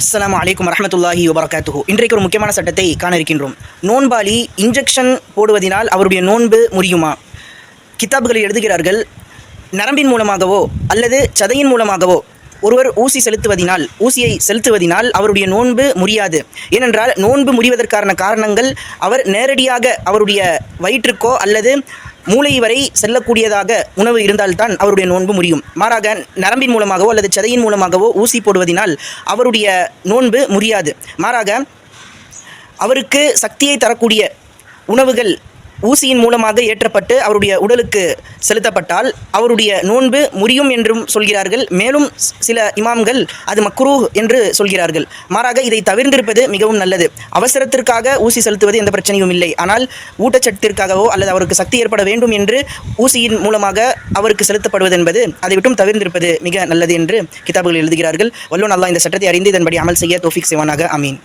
அஸ்லாம் அலைக்கும் வரமத்துல்லாஹி வபரகாத்துஹு. இன்றைக்கு ஒரு முக்கியமான சட்டத்தை காண இருக்கின்றோம் நோன்பாளி இன்ஜெக்ஷன் போடுவதினால் அவருடைய நோன்பு முறியுமா? கிதாபுகளில் எழுதுகிறார்கள் நரம்பின் மூலமாகவோ அல்லது சதையின் மூலமாகவோ ஒருவர் ஊசி செலுத்துவதினால் ஊசியை செலுத்துவதினால் அவருடைய நோன்பு முறியாது. ஏனென்றால் நோன்பு முறிவதற்கான காரணங்கள் அவர் நேரடியாக அவருடைய வயிற்றுக்கோ அல்லது மூளை வரை செல்லக்கூடியதாக உணவு இருந்தால்தான் அவருடைய நோன்பு முடியும். மாறாக நரம்பின் மூலமாகவோ அல்லது சதையின் மூலமாகவோ ஊசி போடுவதினால் அவருடைய நோன்பு முடியாது. மாறாக அவருக்கு சக்தியை தரக்கூடிய உணவுகள் ஊசியின் மூலமாக ஏற்றப்பட்டு அவருடைய உடலுக்கு செலுத்தப்பட்டால் அவருடைய நோன்பு முறியும் என்றும் சொல்கிறார்கள். மேலும் சில இமாம்கள் அது மக்ரூ என்று சொல்கிறார்கள். மாறாக இதை தவிர்ந்திருப்பது மிகவும் நல்லது. அவசரத்திற்காக ஊசி செலுத்துவது எந்த பிரச்சனையும் இல்லை. ஆனால் ஊட்டச்சத்திற்காகவோ அல்லது அவருக்கு சக்தி ஏற்பட வேண்டும் என்று ஊசியின் மூலமாக அவருக்கு செலுத்தப்படுவது என்பது அதை விட்டும் தவிர்ந்திருப்பது மிக நல்லது என்று கிதாபுகள் எழுதுகிறார்கள். வல்லோன் அல்லாஹ் இந்த சட்டத்தை அறிந்து இதன்படி அமல் செய்ய தோஃபிக் செய்வானாக. அமீன்